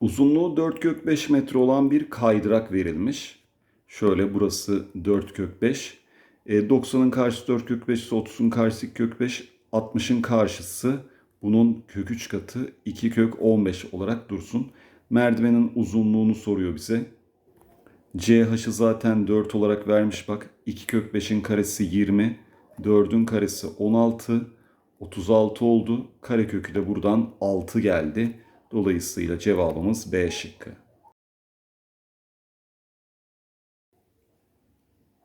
Uzunluğu 4 kök 5 metre olan bir kaydırak verilmiş. Şöyle burası 4 kök 5. E, 90'ın karşısı 4 kök 5 ise 30'un karşısı 2 kök 5. 60'ın karşısı bunun kök 3 katı 2 kök 15 olarak dursun. Merdivenin uzunluğunu soruyor bize. CH'ı zaten 4 olarak vermiş bak. 2 kök 5'in karesi 20. 4'ün karesi 16. 36 oldu. Karekökü de buradan 6 geldi. Dolayısıyla cevabımız B şıkkı.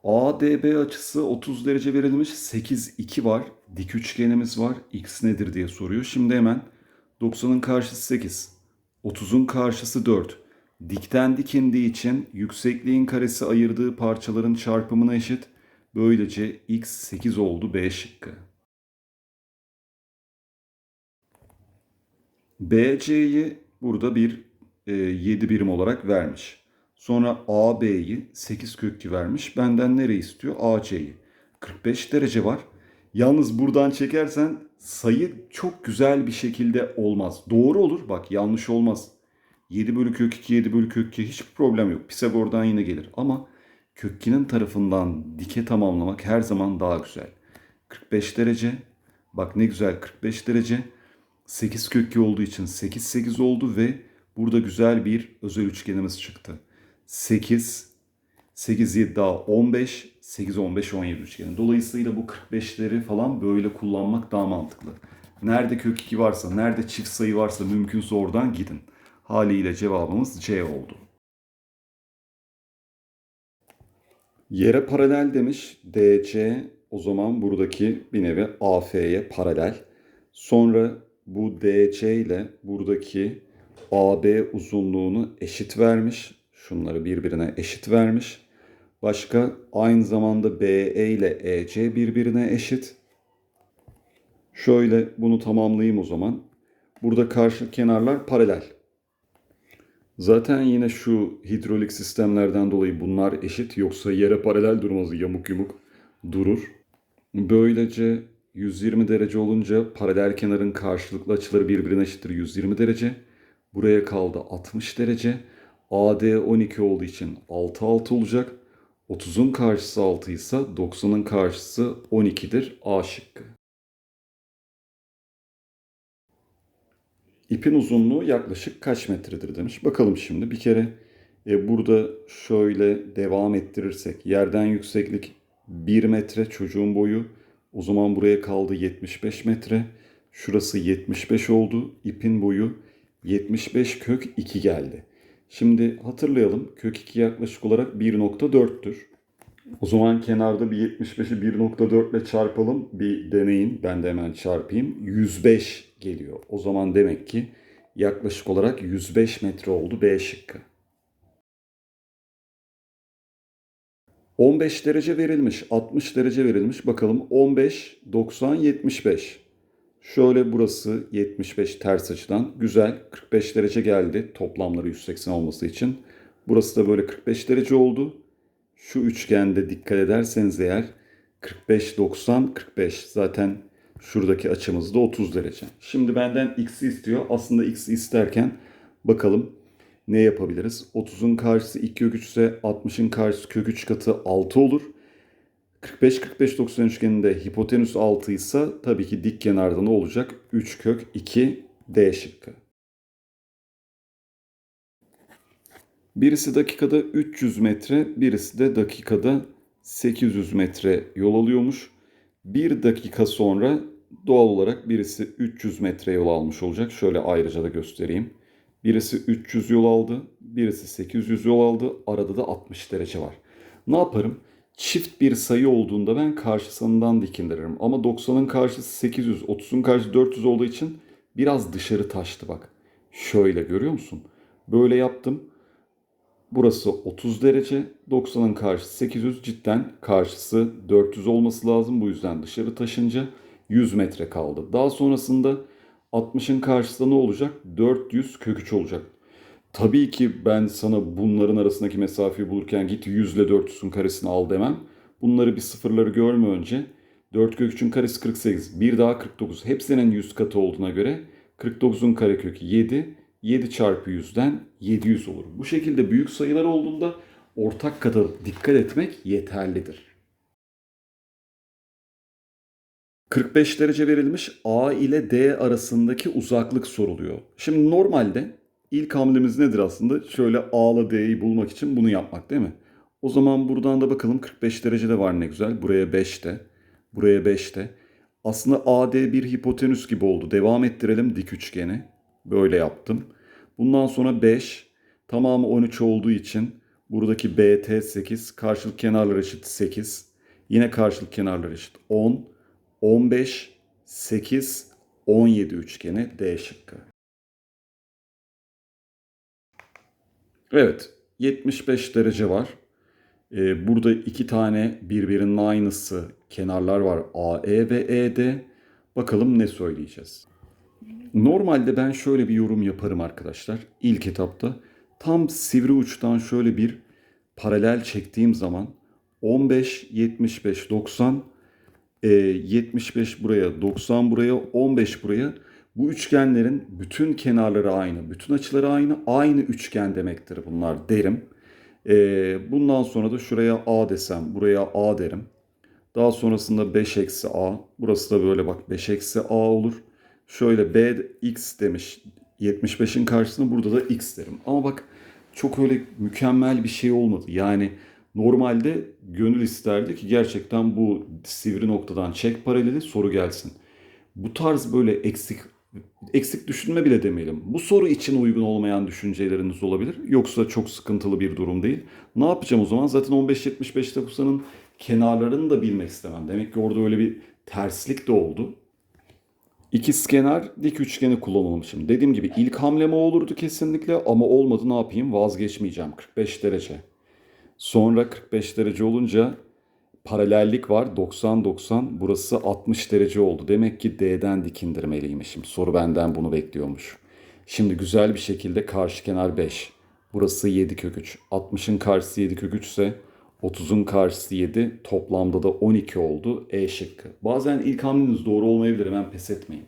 ADB açısı 30 derece verilmiş. 8, 2 var. Dik üçgenimiz var. X nedir diye soruyor. Şimdi hemen 90'ın karşısı 8. 30'un karşısı 4. Dikten dikindiği için yüksekliğin karesi ayırdığı parçaların çarpımına eşit. Böylece x 8 oldu B şıkkı. BC'yi burada bir e, 7 birim olarak vermiş. Sonra AB'yi 8 kök 2 vermiş. Benden nereyi istiyor? AC'yi. 45 derece var. Yalnız buradan çekersen sayı çok güzel bir şekilde olmaz. Doğru olur bak yanlış olmaz. 7 bölü kök 2, 7 bölü kök 2 hiçbir problem yok. Pisagor'dan yine gelir. Ama kök 2'nin tarafından dike tamamlamak her zaman daha güzel. 45 derece. Bak ne güzel 45 derece. 8 kök 2 olduğu için 8 8 oldu ve burada güzel bir özel üçgenimiz çıktı. 8 8 7 daha 15 8 15 17 üçgeni. Dolayısıyla bu 45'leri falan böyle kullanmak daha mantıklı. Nerede kök 2 varsa, nerede çift sayı varsa mümkünse oradan gidin. Haliyle cevabımız C oldu. Yere paralel demiş. DC o zaman buradaki bir nevi AF'ye paralel. Sonra bu DC ile buradaki AB uzunluğunu eşit vermiş. Şunları birbirine eşit vermiş. Başka aynı zamanda BE ile EC birbirine eşit. Şöyle bunu tamamlayayım o zaman. Burada karşı kenarlar paralel. Zaten yine şu hidrolik sistemlerden dolayı bunlar eşit. Yoksa yere paralel durmaz yamuk yumuk durur. Böylece 120 derece olunca paralel kenarın karşılıklı açıları birbirine eşittir 120 derece. Buraya kaldı 60 derece. AD 12 olduğu için 6 6 olacak. 30'un karşısı 6 ise 90'ın karşısı 12'dir. A şıkkı. İpin uzunluğu yaklaşık kaç metredir demiş. Bakalım şimdi bir kere e, burada şöyle devam ettirirsek yerden yükseklik 1 metre çocuğun boyu o zaman buraya kaldı 75 metre. Şurası 75 oldu. İpin boyu 75 kök 2 geldi. Şimdi hatırlayalım. Kök 2 yaklaşık olarak 1.4'tür. O zaman kenarda bir 75'i 1.4 ile çarpalım. Bir deneyin. Ben de hemen çarpayım. 105 geliyor. O zaman demek ki yaklaşık olarak 105 metre oldu B şıkkı. 15 derece verilmiş, 60 derece verilmiş. Bakalım 15, 90, 75. Şöyle burası 75 ters açıdan. Güzel. 45 derece geldi toplamları 180 olması için. Burası da böyle 45 derece oldu. Şu üçgende dikkat ederseniz eğer 45, 90, 45. Zaten şuradaki açımız da 30 derece. Şimdi benden x'i istiyor. Aslında x'i isterken bakalım ne yapabiliriz? 30'un karşısı 2 kök 3 ise 60'ın karşısı kök 3 katı 6 olur. 45 45 90 üçgeninde hipotenüs 6 ise tabii ki dik kenarda ne olacak? 3 kök 2 D şıkkı. Birisi dakikada 300 metre, birisi de dakikada 800 metre yol alıyormuş. Bir dakika sonra doğal olarak birisi 300 metre yol almış olacak. Şöyle ayrıca da göstereyim. Birisi 300 yol aldı, birisi 800 yol aldı. Arada da 60 derece var. Ne yaparım? Çift bir sayı olduğunda ben karşısından dikindiririm. Ama 90'ın karşısı 800, 30'un karşısı 400 olduğu için biraz dışarı taştı bak. Şöyle görüyor musun? Böyle yaptım. Burası 30 derece, 90'ın karşısı 800, cidden karşısı 400 olması lazım. Bu yüzden dışarı taşınca 100 metre kaldı. Daha sonrasında 60'ın karşısında ne olacak? 400 kök 3 olacak. Tabii ki ben sana bunların arasındaki mesafeyi bulurken git 100 ile 400'ün karesini al demem. Bunları bir sıfırları görme önce. 4 kök 3'ün karesi 48. Bir daha 49. Hepsinin 100 katı olduğuna göre 49'un karekökü 7. 7 çarpı 100'den 700 olur. Bu şekilde büyük sayılar olduğunda ortak kata dikkat etmek yeterlidir. 45 derece verilmiş A ile D arasındaki uzaklık soruluyor. Şimdi normalde ilk hamlemiz nedir aslında? Şöyle A ile D'yi bulmak için bunu yapmak değil mi? O zaman buradan da bakalım 45 derecede var ne güzel. Buraya 5 de, buraya 5 de. Aslında AD bir hipotenüs gibi oldu. Devam ettirelim dik üçgeni. Böyle yaptım. Bundan sonra 5, tamamı 13 olduğu için buradaki BT 8, karşılık kenarlar eşit 8. Yine karşılık kenarlar eşit 10. 15, 8, 17 üçgeni D şıkkı. Evet, 75 derece var. Ee, burada iki tane birbirinin aynısı kenarlar var AE ve ED. Bakalım ne söyleyeceğiz. Normalde ben şöyle bir yorum yaparım arkadaşlar. İlk etapta tam sivri uçtan şöyle bir paralel çektiğim zaman 15, 75, 90 e, 75 buraya, 90 buraya, 15 buraya. Bu üçgenlerin bütün kenarları aynı, bütün açıları aynı, aynı üçgen demektir bunlar derim. E, bundan sonra da şuraya A desem, buraya A derim. Daha sonrasında 5 eksi A. Burası da böyle bak 5 eksi A olur. Şöyle B x demiş 75'in karşısında burada da x derim. Ama bak çok öyle mükemmel bir şey olmadı. Yani Normalde gönül isterdi ki gerçekten bu sivri noktadan çek paraleli soru gelsin. Bu tarz böyle eksik eksik düşünme bile demeyelim. Bu soru için uygun olmayan düşünceleriniz olabilir. Yoksa çok sıkıntılı bir durum değil. Ne yapacağım o zaman? Zaten 15-75 9'ların kenarlarını da bilmek istemem. Demek ki orada öyle bir terslik de oldu. İkizkenar dik üçgeni kullanılmışım. Dediğim gibi ilk hamlem olurdu kesinlikle ama olmadı ne yapayım vazgeçmeyeceğim. 45 derece. Sonra 45 derece olunca paralellik var 90-90 burası 60 derece oldu. Demek ki D'den dik indirmeliymişim. Soru benden bunu bekliyormuş. Şimdi güzel bir şekilde karşı kenar 5. Burası 7 kök 3. 60'ın karşısı 7 kök 3 ise 30'un karşısı 7. Toplamda da 12 oldu. E şıkkı. Bazen ilk hamleniz doğru olmayabilir. Hemen pes etmeyin.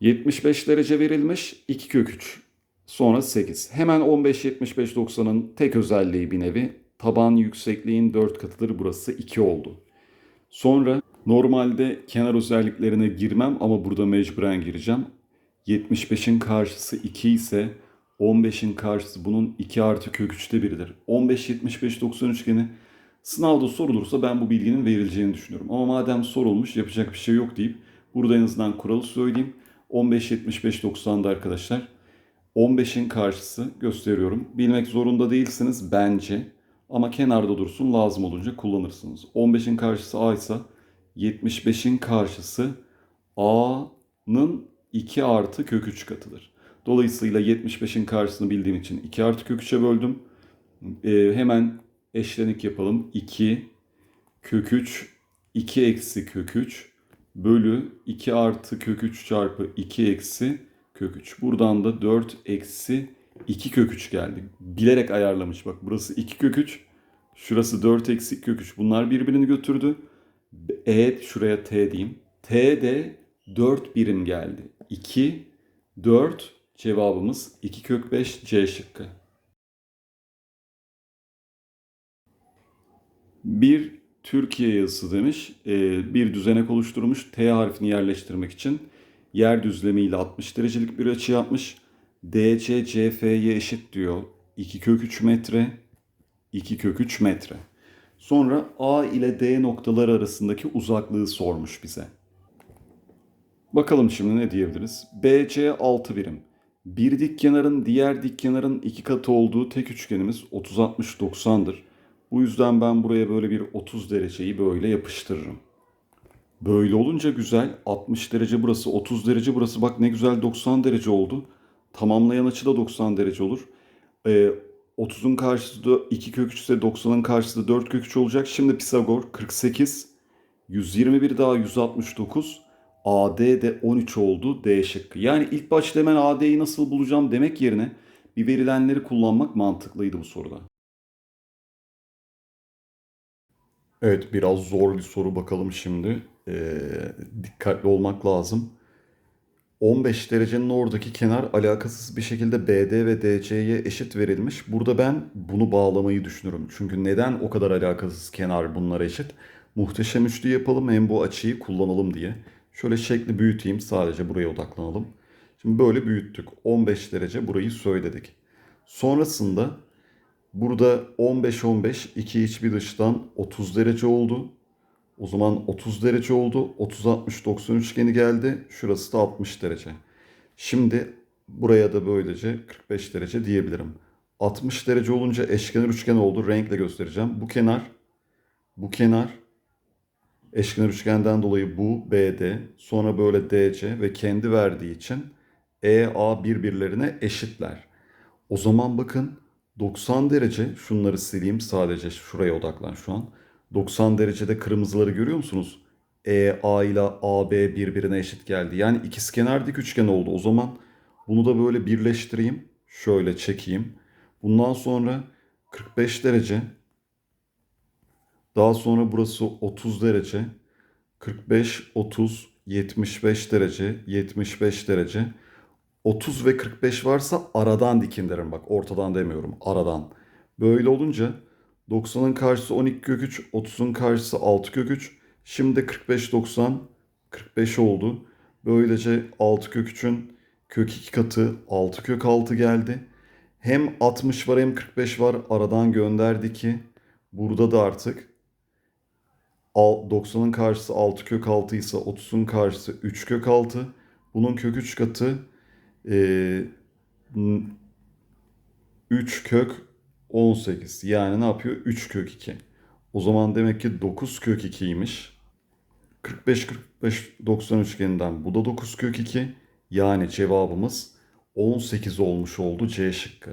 75 derece verilmiş. 2 kök 3. Sonra 8. Hemen 15, 75, 90'ın tek özelliği bir nevi. Taban yüksekliğin 4 katıdır. Burası 2 oldu. Sonra normalde kenar özelliklerine girmem ama burada mecburen gireceğim. 75'in karşısı 2 ise 15'in karşısı bunun 2 artı kök 3'te biridir. 15, 75, 90 üçgeni sınavda sorulursa ben bu bilginin verileceğini düşünüyorum. Ama madem sorulmuş yapacak bir şey yok deyip burada en azından kuralı söyleyeyim. 15, 75, 90'da arkadaşlar 15'in karşısı gösteriyorum. Bilmek zorunda değilsiniz bence. Ama kenarda dursun lazım olunca kullanırsınız. 15'in karşısı A ise 75'in karşısı A'nın 2 artı kök 3 katıdır. Dolayısıyla 75'in karşısını bildiğim için 2 artı kök 3'e böldüm. Ee, hemen eşlenik yapalım. 2 kök 3 2 eksi kök 3 bölü 2 artı kök 3 çarpı 2 eksi kök 3. Buradan da 4 eksi 2 kök 3 geldi. Bilerek ayarlamış bak burası 2 kök 3. Şurası 4 eksi kök 3. Bunlar birbirini götürdü. E şuraya t diyeyim. T de 4 birim geldi. 2, 4 cevabımız 2 kök 5 C şıkkı. Bir Türkiye yazısı demiş. Ee, bir düzenek oluşturmuş. T harfini yerleştirmek için yer düzlemiyle 60 derecelik bir açı yapmış. DC CF'ye eşit diyor. 2 kök 3 metre, 2 kök 3 metre. Sonra A ile D noktaları arasındaki uzaklığı sormuş bize. Bakalım şimdi ne diyebiliriz? BC 6 birim. Bir dik kenarın diğer dik kenarın iki katı olduğu tek üçgenimiz 30-60-90'dır. Bu yüzden ben buraya böyle bir 30 dereceyi böyle yapıştırırım. Böyle olunca güzel. 60 derece burası, 30 derece burası. Bak ne güzel 90 derece oldu. Tamamlayan açı da 90 derece olur. Ee, 30'un karşısı da 2 kök 3 ise 90'ın karşısı da 4 kök 3 olacak. Şimdi Pisagor 48, 121 daha 169. AD de 13 oldu D şıkkı. Yani ilk başta hemen AD'yi nasıl bulacağım demek yerine bir verilenleri kullanmak mantıklıydı bu soruda. Evet biraz zor bir soru bakalım şimdi. Ee, dikkatli olmak lazım. 15 derecenin oradaki kenar alakasız bir şekilde BD ve DC'ye eşit verilmiş. Burada ben bunu bağlamayı düşünürüm. Çünkü neden o kadar alakasız kenar bunlara eşit? Muhteşem üçlü yapalım hem bu açıyı kullanalım diye. Şöyle şekli büyüteyim sadece buraya odaklanalım. Şimdi böyle büyüttük. 15 derece burayı söyledik. Sonrasında burada 15-15 iki iç bir dıştan 30 derece oldu. O zaman 30 derece oldu. 30-60-90 üçgeni geldi. Şurası da 60 derece. Şimdi buraya da böylece 45 derece diyebilirim. 60 derece olunca eşkenar üçgen oldu. Renkle göstereceğim. Bu kenar, bu kenar, eşkenar üçgenden dolayı bu BD, sonra böyle DC ve kendi verdiği için EA birbirlerine eşitler. O zaman bakın 90 derece şunları sileyim sadece şuraya odaklan şu an. 90 derecede kırmızıları görüyor musunuz? EA ile AB birbirine eşit geldi. Yani ikizkenar dik üçgen oldu. O zaman bunu da böyle birleştireyim. Şöyle çekeyim. Bundan sonra 45 derece. Daha sonra burası 30 derece. 45, 30, 75 derece, 75 derece. 30 ve 45 varsa aradan dikin derim bak. Ortadan demiyorum. Aradan. Böyle olunca 90'ın karşısı 12 kök 3, 30'un karşısı 6 kök 3. Şimdi 45 90 45 oldu. Böylece 6 kök 3'ün kök 2 katı 6 kök 6 geldi. Hem 60 var hem 45 var. Aradan gönderdi ki burada da artık Al- 90'ın karşısı 6 kök 6 ise 30'un karşısı 3 kök 6. Bunun kök 3 katı eee, 3 kök 18. Yani ne yapıyor? 3 kök 2. O zaman demek ki 9 kök 2'ymiş. 45 45 90 üçgeninden bu da 9 kök 2. Yani cevabımız 18 olmuş oldu C şıkkı.